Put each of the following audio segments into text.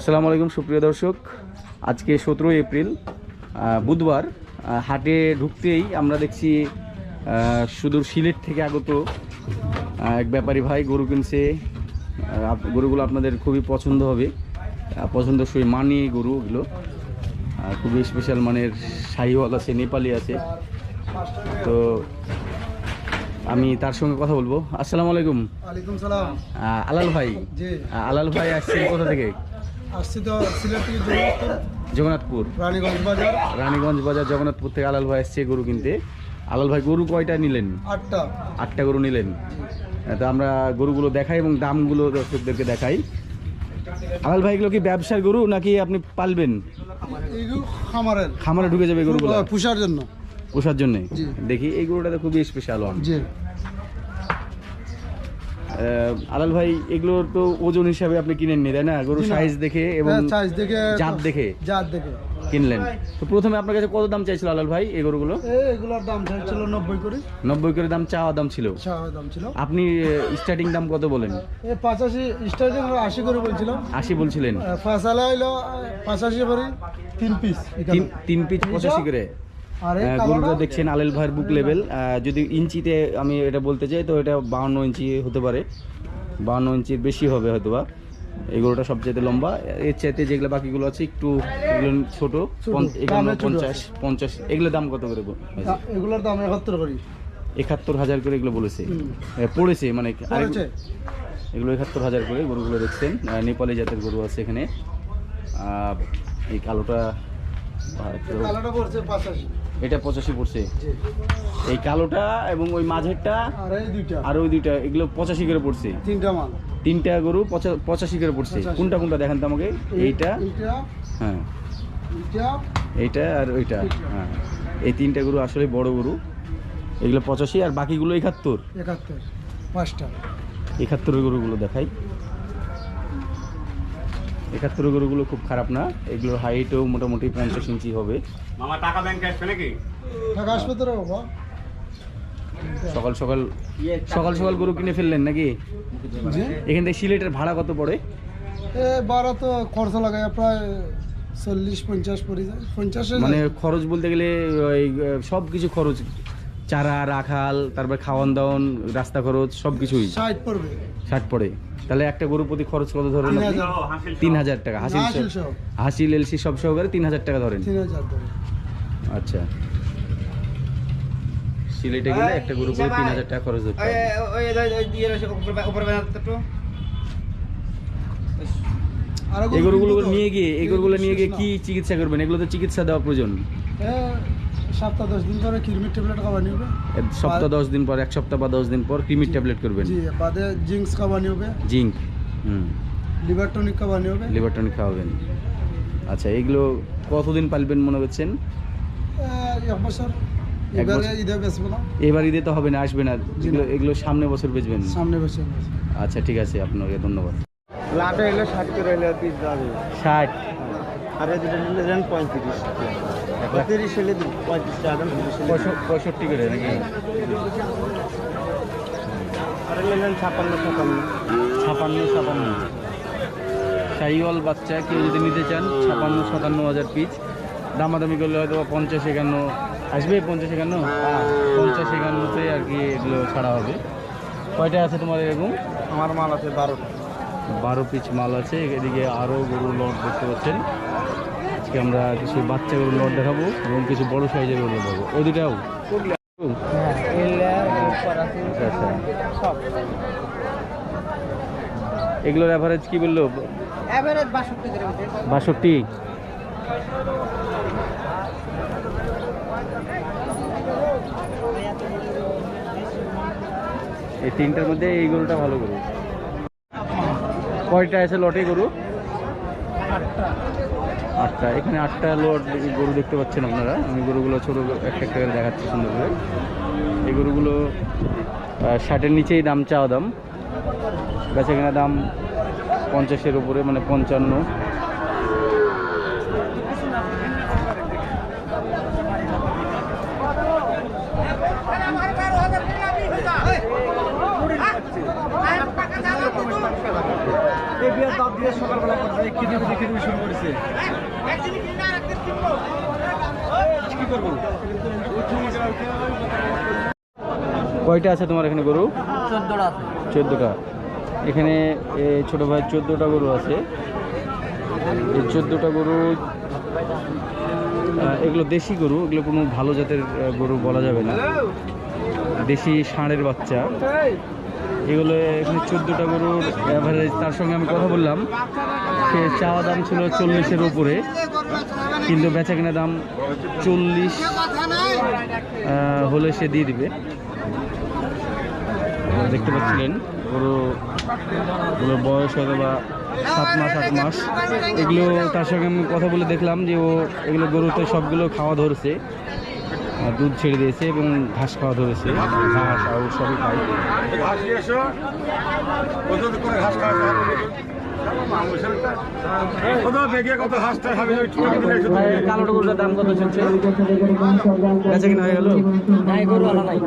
আসসালামু আলাইকুম সুপ্রিয় দর্শক। আজকে সতেরোই এপ্রিল বুধবার হাটে ঢুকতেই আমরা দেখছি সুদূর সিলেট থেকে আগত এক ব্যাপারী ভাই গরু কিনছে। গরুগুলো আপনাদের খুবই পছন্দ হবে। পছন্দসই মানি গরু ওগুলো খুবই স্পেশাল মানের শাহিওয়াল আছে নেপালি আছে। তো আমি তার সঙ্গে কথা বলব। আসসালামু আলাইকুম। সালাম। আলাল ভাই। আলাল ভাই আসছেন কোথা থেকে? আসছি তো সিলেট থেকে জগন্নাথপুর, রানীগঞ্জ বাজার। রানীগঞ্জ বাজার জগন্নাথপুর থেকে আলাল ভাই এসছে গরু কিনতে। আলাল ভাই গরু কয়টা নিলেন? আটটা। আটটা গরু নিলেন। তো আমরা গরুগুলো দেখাই এবং দামগুলো দর্শকদেরকে দেখাই। আলাল ভাই এগুলো কি ব্যবসার গরু নাকি আপনি পালবেন? খামারের। খামারে ঢুকে যাবে গরুগুলো? পুষার জন্য। পোষার জন্য? দেখি এই গরুটাতে খুবই স্পেশাল ওয়ান আলাল ভাই এগুলোর তো ওজন হিসাবে আপনি কিনেননি তাই না? গরু সাইজ দেখে এবং হ্যাঁ, সাইজ দেখে জাত দেখে জাত দেখে। কিনলেন। তো প্রথমে আপনার কাছে কত দাম চাইছিল আলাল ভাই এই গরুগুলো? এগুলোর দাম ছিল নব্বই করে। নব্বই করে দাম চাওয়া দাম ছিল। স্বাভাবিক দাম ছিল। আপনি স্টার্টিং দাম কত বলেন? এ পাঁচাশি স্টার্টিং আশি করে বলছিলাম। আশি বলছিলেন। ফাঁসালা হইল পাঁচাশি করে তিন পিস তিন পিচ পঁচাশি করে। গরুটা দেখছেন আলেল ভাইয়ের বুক লেভেল যদি ইঞ্চিতে আমি এটা বলতে চাই তো এটা বাউন্ন ইঞ্চি হতে পারে। বাউন্ন ইঞ্চির বেশি হবে হয়তো বা এই গরুটা সবচেয়ে লম্বা। এর চাইতে যেগুলো বাকিগুলো আছে একটু ছোট এগুলো পঞ্চাশ পঞ্চাশ এগুলোর দাম কত করে এগুলোর দাম একাত্তর করি। একাত্তর হাজার করে এগুলো বলেছে। পড়েছে মানে এগুলো একাত্তর হাজার করে গরুগুলো দেখছেন। নেপালি জাতের গরু আছে এখানে। এই কালোটা কালোটা পড়ছে পাঁচাশি। এটা পঁচাশি পড়ছে। এই কালোটা এবং ওই মাঝেরটা আর আর ওই দুইটা এগুলো পঁচাশি করে পড়ছে। তিনটা মাল। তিনটা গরু পঁচা- পঁচাশি করে পড়ছে। কোনটা কোনটা দেখেন তো আমাকে? এইটা? হ্যাঁ। এইটা। এইটা আর ওইটা। হ্যাঁ। এই তিনটা গরু আসলে বড় গরু। এগুলো পঁচাশি আর বাকিগুলো একাত্তর। একাত্তর। পাঁচটা। একাত্তরের গরুগুলো দেখাই। একাত্তরের গরুগুলো খুব খারাপ না। এগুলোর হাইটও মোটামুটি পঞ্চাশ ইঞ্চি হবে। মামা টাকা ব্যাংকে আসবে নাকি? টাকা আসবে তো বাবা। সকাল সকাল সকাল সকাল গরু কিনে ফেললেন নাকি? এখান থেকে সিলেটের ভাড়া কত পড়ে? এ বারো তো খরচা লাগায় প্রায় চল্লিশ পঞ্চাশ পড়ে যায়। পঞ্চাশ মানে খরচ বলতে গেলে ওই সব কিছু খরচ চারা রাখাল তারপর খাওয়ান দাওয়ান রাস্তা খরচ সব কিছুই ষাট পড়বে। ষাট পড়ে। তাহলে একটা গরু প্রতি খরচ কত ধরেন তিন হাজার। টাকা হাসিল হাসিল এলসি সব সহকারে তিন হাজার টাকা ধরেন। আচ্ছা। সিলেটে গেলে একটা গরু করে তিন হাজার টাকা খরচ আর এই গরুগুলো নিয়ে গিয়ে এই গরুগুলো নিয়ে গিয়ে কি চিকিৎসা করবেন? এগুলো তো চিকিৎসা দেওয়া প্রয়োজন। সপ্তাহ দশ দিন পরে কিরমির ট্যাবলেট সপ্তাহ দশ দিন পর এক সপ্তাহ বা দশ দিন পর ক্রিমির ট্যাবলেট করবেন। জি বাদে জিঙ্কস জিঙ্ক হুম। লিভার টনিক খাওয়ানি হবে লিভার টনিক খাওয়াবেন। আচ্ছা এগুলো কতদিন পালবেন মনে করছেন এক বছর। এবারে। ঈদে তো হবে না আসবে না। এগুলো এগুলো সামনে বছর বেচবেন। সামনে বছর আচ্ছা ঠিক আছে আপনাকে ধন্যবাদ। লাটে এলে ষাট করে এলে পিস যাবে ষাট। আর এই দুটো নিলে দেন পঁয়ত্রিশ। তিরিশ হলে পঁয়ত্রিশ টাকা তিরিশ পঁয়ষট্টি করে নাকি? আর নিলেন ছাপ্পান্ন ছাপ্পান্ন ছাপান্ন। শাহিওয়াল বাচ্চা কেউ যদি নিতে চান ছাপান্ন সাতান্ন হাজার পিস। দামাদামি করলে হয়তো পঞ্চাশ একান্ন। আসবে পঞ্চাশ একান্ন? পঞ্চাশ একান্নতে আর কি এগুলো ছাড়া হবে। কয়টা আছে তোমার এরকম? আমার মাল আছে বারোটা। বারো পিস মাল আছে। এদিকে আরও গরু লট দেখতে পাচ্ছেন। আজকে আমরা কিছু বাচ্চা গরু লট দেখাবো এবং কিছু বড় সাইজের গরু দেখাবো। ওই এগুলোর অ্যাভারেজ কি বলল? বাষট্টি। এই তিনটার মধ্যে এই গরুটা ভালো গরু। কয়টা আছে লটে গরু? আটটা এখানে আটটা লট গরু দেখতে পাচ্ছেন আপনারা। আমি গরুগুলো ছোটো একটা একটা করে দেখাচ্ছি সুন্দর করে। এই গরুগুলো ষাটের নিচেই দাম চাওয়া দাম। বেচা কেনা দাম পঞ্চাশের উপরে মানে পঞ্চান্ন। সকালবেলা খেতে খেতে শুরু করেছে। কয়টা আছে তোমার এখানে গরু? চোদ্দটা আছে। চোদ্দোটা। এখানে ছোট ভাই চোদ্দোটা গরু আছে। এই চোদ্দোটা গরু এগুলো দেশি গরু এগুলো কোনো ভালো জাতের গরু বলা যাবে না। দেশি ষাঁড়ের বাচ্চা। এগুলো এখানে চোদ্দোটা গরুর অ্যাভারেজ তার সঙ্গে আমি কথা বললাম। সে চাওয়া দাম ছিল চল্লিশের উপরে, কিন্তু বেচা কেনা দাম চল্লিশ হলে সে দিয়ে দিবে। দেখতে পাচ্ছিলেন গরু গুলোর বয়স হয়তো বা সাত মাস, আট মাস। এগুলো তার সঙ্গে আমি কথা বলে দেখলাম যে ও এগুলো গরুতে সবগুলো খাওয়া ধরেছে দুধ ছেড়ে দিয়েছে এবং ঘাস খাওয়া ধরেছে। ঘাস আর সবই খায়। কালোটা গরুটার দাম কত চলছে বেচা কিনা হয়ে গেল নাই গরু আলা নাই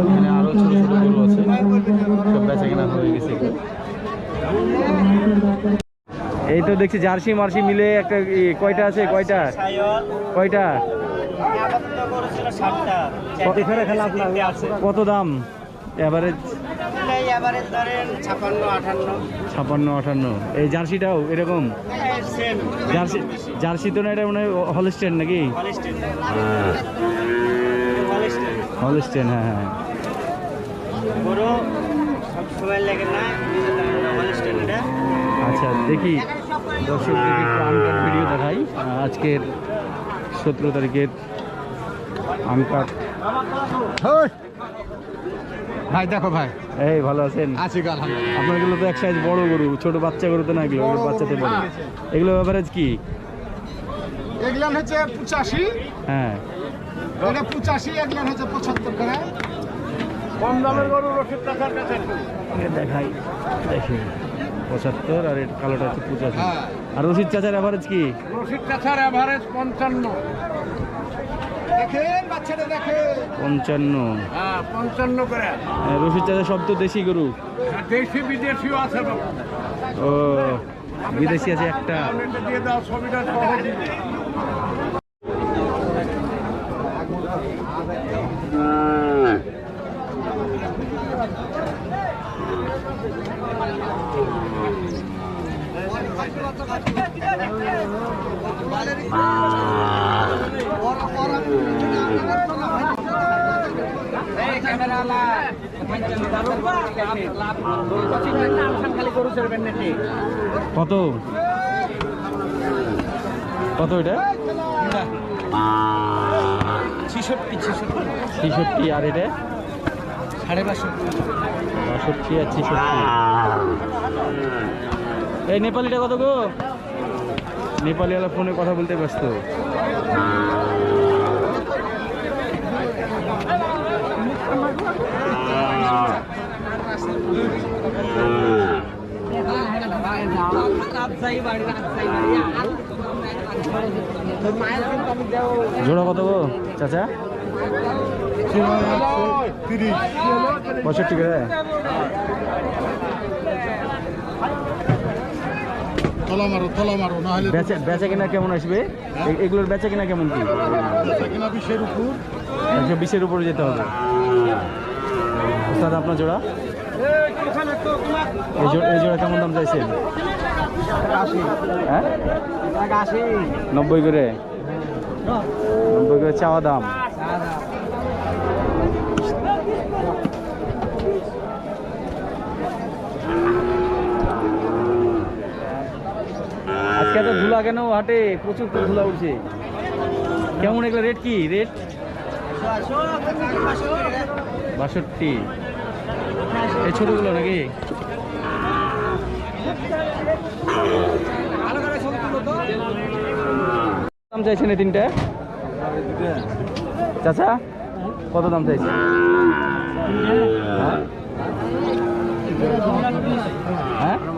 এখানে আরও ছোট ছোট গরু আছে? সব বেচা কেনা হয়ে গেছে এই তো দেখছি জার্সি মার্সি মিলে একটা কয়টা আছে। কয়টা কয়টা কত দাম? এভারেজ এবারে ধরেন ছাপান্ন আটান্ন ছাপান্ন আটান্ন এই জার্সিটাও এরকম? জার্সি জার্সি তো না এটা মনে হয় হলস্টেন নাকি? হলস্টেন। হ্যাঁ। হ্যাঁ লাগে না আচ্ছা দেখি দর্শক দেখি ভিডিও দেখাই। আজকের সতেরো তারিখের আনকাট ভাই দেখো ভাই। এই ভালো আছেন? আছি গাল আপনার এগুলো তো এক সাইজ বড় গরু ছোট বাচ্চা গরু তো না এগুলো বাচ্চাতে বড়। এগুলো এভারেজ কি? এগুলান হচ্ছে পঁচাশি। হ্যাঁ। এটা পঁচাশি এগুলান হচ্ছে পঁচাত্তর করে। কম দামের গরু রসিদ টাকার কাছে দেখাই। দেখি। পঁচাত্তর আর এটা কালোটা হচ্ছে পঁচাশি। হ্যাঁ। আর রশিদ চাচার এভারেজ কি? রসিদ টাকার অ্যাভারেজ পঞ্চান্ন। পঞ্চান্ন। হ্যাঁ পঞ্চান্ন করে। রশিদ চাচা সব তো দেশি গরু। আর দেশি বিদেশিও আছে। ও বিদেশি আছে একটা। দিয়ে দাও ছবিটা কত? কত এটা? ছিষট্টি ছিষট্টি। আর এটা? সাড়ে পাঁচশো বাষট্টি আর ছেষট্টি। এই নেপালিটা কত গো? নেপালিওয়ালা ফোনে কথা বলতে ব্যস্ত। জোড়া কত গো চাচা? পঁয়ষট্টি করে। তলা মারো তলা মারো না হলে বেচা বেচা কিনা কেমন আসবে? এ- এগুলোর বেচা কিনা কেমন কি? কিনা বিশের উপর। একশো বিশের উপরে যেতে হবে। ওস্তাদ আপনার জোড়া? এই জোড়া এই জোড়া কেমন দাম চাইছেন? হ্যাঁ? নব্বই করে? নব্বই করে চাওয়া দাম। আজকে তো ধুলা কেন হাটে? প্রচুর ধুলা উঠছে। কেমন এগুলো রেট কি? রেট? বাষট্টি। এই ছোটগুলো নাকি? দাম চাইছেন এই তিনটে? চাচা, কত দাম চাইছে হ্যাঁ?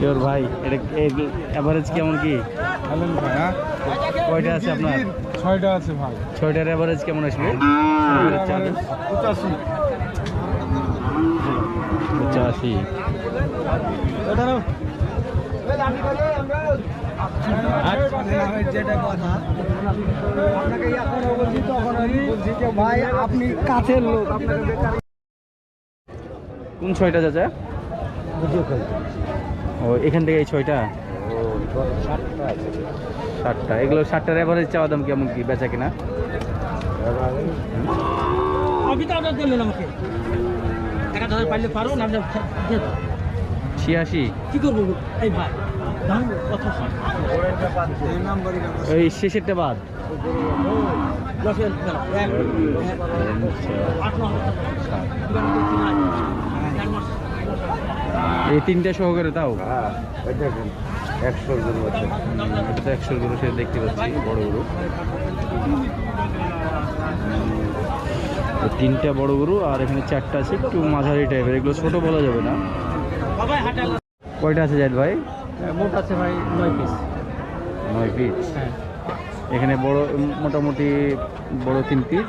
তোর ভাই এটা অ্যাভারেজ কেমন কি? কয়টা আছে আপনার? ছয়টা আছে ভাই। ছয়টার অ্যাভারেজ কেমন আসবে? পঁচাশি। পঁচাশি। ভাই আপনি কাছের লোক কোন ছয়টা চাচা? ও এখান থেকে এই ছয়টা? ষাটটা এগুলো ষাটটার অ্যাভারেজ চাওয়া দাম কেমন কি? বেচা কিনা? ছিয়াশি? কি করব এই ভাই শেষেরটা বাদ। আট এই তিনটা সহকারে তাও? একশো গরু আছে। এটা তো একশো গরু সে দেখতে পাচ্ছি বড় গরু। তিনটা বড় গরু আর এখানে চারটা আছে একটু মাঝারি টাইপের এগুলো ছোট বলা যাবে না। কয়টা আছে জাহিদ ভাই? মোট আছে ভাই নয় পিস নয় পিস হ্যাঁ। এখানে বড় মোটামুটি বড় তিন পিস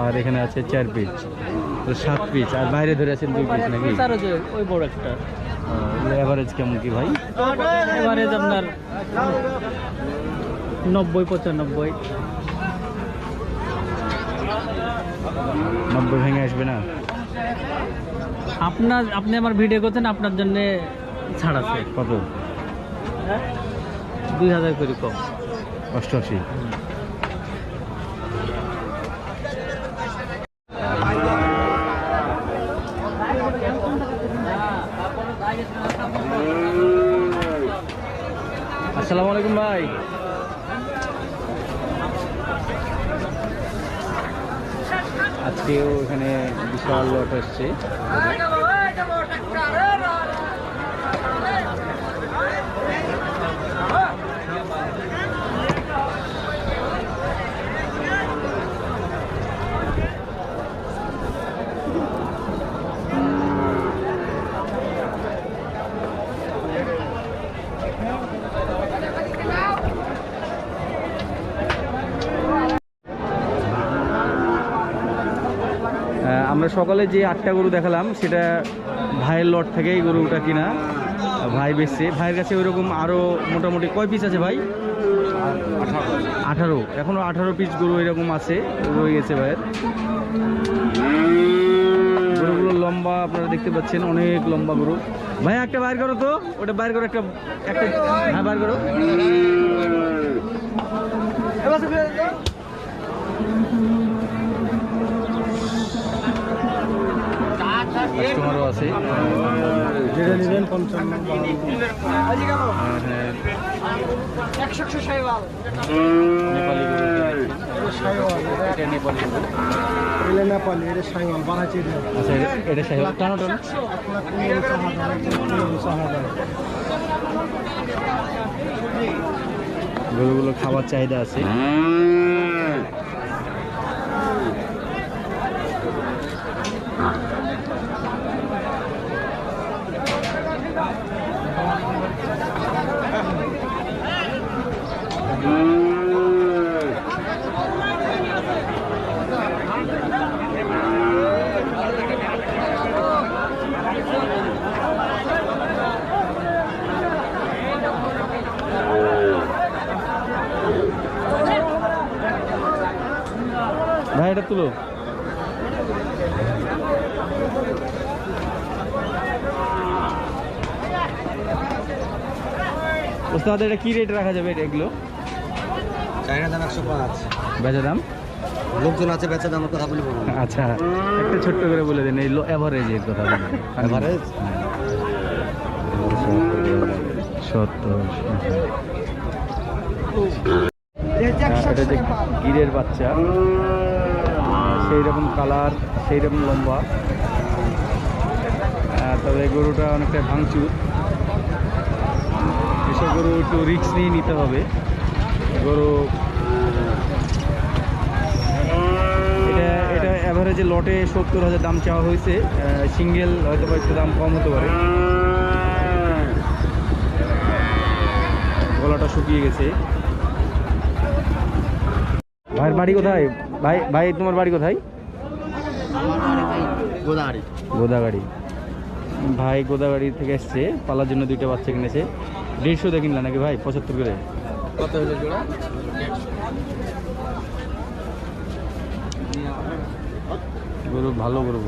আর এখানে আছে চার পিস তো সাত পিস আর বাইরে ধরে আছেন দুই পিস নাকি? ওই বড় একটা। এভারেজ কেমন কি ভাই? এভারেজ আপনার নব্বই পঁচানব্বই। নব্বই ভেঙে আসবে না? আপনার আপনি আমার ভিডিও করছেন আপনার জন্য ছাড় আছে। কত? দুই হাজার করে কম। অষ্টআশি। আসসালামু আলাইকুম ভাই। আজকেও এখানে বিশাল লট এসছে আহ, আমরা সকালে যে আটটা গরু দেখালাম, সেটা ভাইয়ের লট থেকেই গরুটা কিনা, ভাই বেচছে। ভাইয়ের কাছে ওইরকম আরও মোটামুটি কয় পিস আছে ভাই? আঠারো। এখনও আঠারো পিস গরু এরকম আছে, রয়ে গেছে ভাইয়ের। গরুগুলো লম্বা, আপনারা দেখতে পাচ্ছেন, অনেক লম্বা গরু। ভাই, একটা বাইর করো তো। ওটা বাইর করো, একটা একটা হ্যাঁ বাইর করো। টানো টানো। গরুগুলো খাবার চাহিদা আছে ভাই এটা তুলো ওস্তাদ এটা কি রেট রাখা যাবে এটা এগুলো চাইনা দাম একশো পাঁচ বেচা দাম লোকজন আছে বেচা দামের কথা বলি বলুন আচ্ছা একটা ছোট্ট করে বলে দিন এই অ্যাভারেজের কথা বলে দিন। Average? হ্যাঁ। সত্তর হ্যাঁ, এটা যে গিরের বাচ্চা সেই রকম কালার সেই রকম লম্বা আহ, তবে গরুটা অনেকটা ভাঙচুর গরু একটু রিক্স নিয়ে নিতে হবে। গরু এটা এটা অ্যাভারেজে লটে সত্তর হাজার দাম চাওয়া হয়েছে। সিঙ্গেল হয়তো বা একটু দাম কম হতে পারে। গলাটা শুকিয়ে গেছে। ভাইয়ের বাড়ি কোথায়? ভাই ভাই তোমার বাড়ি কোথায়? গোদাগাড়ি। গোদাগাড়ি। ভাই গোদাগাড়ি থেকে এসছে পালার জন্য দুইটা বাচ্চা কিনেছে। দেড়শো দিয়ে কিনলা নাকি ভাই পঁচাত্তর করে? কত হলো জোড়া? গরু ভালো গরু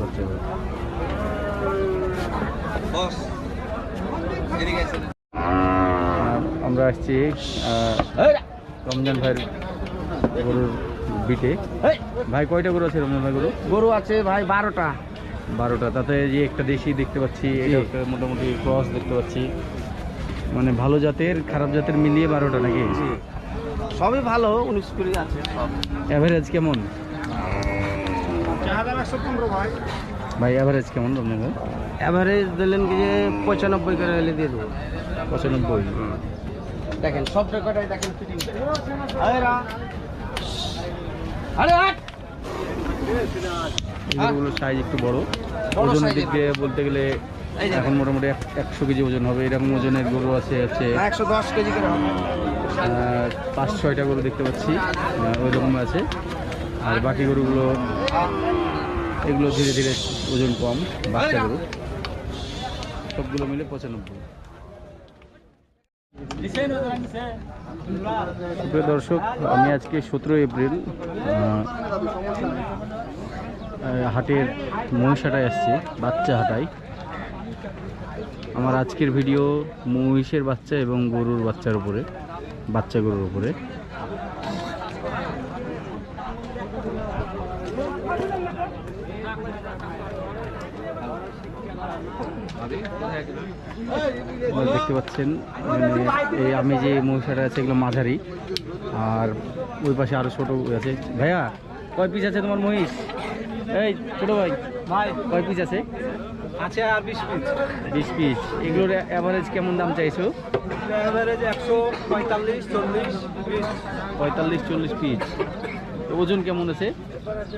আহ, আমরা আসছি রমজান ভাইয়ের গরুর বিটে। ভাই কয়টা গরু আছে রমজান ভাই গরু? গরু আছে ভাই বারোটা। বারোটা তাতে যে একটা দেশি দেখতে পাচ্ছি মোটামুটি ক্রস দেখতে পাচ্ছি। মানে ভালো জাতের খারাপ জাতের মিলিয়ে বারোটা নাকি? সবই ভালো উনিশ কুড়ি আছে সব। অ্যাভারেজ কেমন? ভাই। ভাই অ্যাভারেজ কেমন রমজান ভাই? অ্যাভারেজ দিলেন কি যে পঁচানব্বই করে হলে দিয়ে দেবো। পঁচানব্বই। দেখেন সব কটাই দেখেন ফিটিং আরে আট সাইজ একটু বড়। ওজনের দিক দিয়ে বলতে গেলে এখন মোটামুটি একশো কেজি ওজন হবে এরকম ওজনের গরু আছে হচ্ছে একশো দশ কেজি পাঁচ ছয়টা গরু দেখতে পাচ্ছি ওই রকম আছে। আর বাকি গরুগুলো এগুলো ধীরে ধীরে ওজন কম বাচ্চা গরু। সবগুলো মিলে পঁচানব্বই। প্রিয় দর্শক আমি আজকে সতেরোই এপ্রিল হাটের মহিষাটায় আসছি বাচ্চা হাটায়। আমার আজকের ভিডিও মহিষের বাচ্চা এবং গরুর বাচ্চার উপরে, বাচ্চা গরুর উপরে। দেখতে পাচ্ছেন মানে এই আমি যে মহিষাটা আছে, এগুলো মাঝারি। আর ওই পাশে আরও ছোট আছে। ভাইয়া, কয় পিস আছে তোমার মহিষ? এই, ছোট ভাই ভাই কয় পিস আছে? আছে আর বিশ পিস বিশ পিস এগুলোর অ্যাভারেজ কেমন দাম চাইছো? অ্যাভারেজ একশো পঁয়তাল্লিশ চল্লিশ বিশ। পঁয়তাল্লিশ চল্লিশ পিস ওজন কেমন আছে?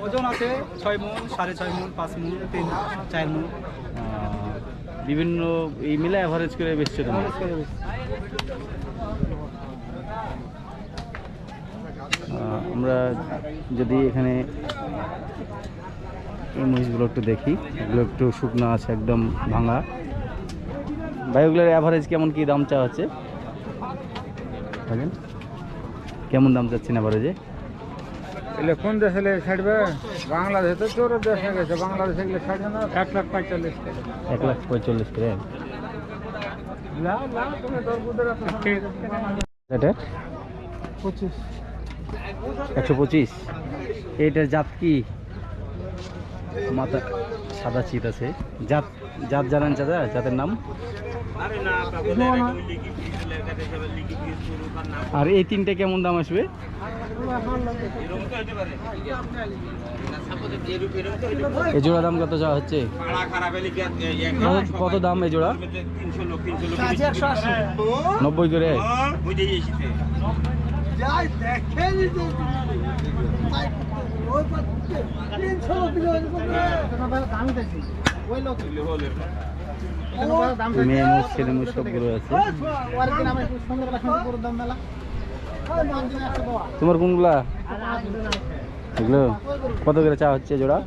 ওজন আছে ছয় মন সাড়ে ছয় মন পাঁচ মন তিন চার মন। বিভিন্ন এই মিলে অ্যাভারেজ করে বেচছো তুমি? আমরা যদি এখানে এই মহিষগুলো একটু দেখি। এগুলো একটু শুকনো আছে একদম ভাঙা। ভাই ওগুলোর অ্যাভারেজ কেমন কি দাম চাওয়া হচ্ছে বলেন। কেমন দাম চাচ্ছেন অ্যাভারেজে এলে কোন দেশে ছাড়বে? বাংলাদেশে তো চোর দেশ গেছে। বাংলাদেশে গেলে ছাড়বে না এক লাখ পঁয়তাল্লিশ এক লাখ পঁয়তাল্লিশ করে এটা? পঁচিশ। একশো পঁচিশ? এইটার জাত কি? মাথা সাদা চিত আছে। জাত জাত জানেন চাচা? জাতের নাম? আর এই তিনটে কেমন দাম আসবে? এই জোড়া দাম কত চাওয়া হচ্ছে? কত- দাম এই জোড়া? নব্বই করে। বুঝে মেয়ে মুখ সবগুলো আছে তোমার কোনগুলা? এগুলো? কত করে চা হচ্ছে জোড়া?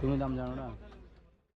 তুমি দাম জানো না?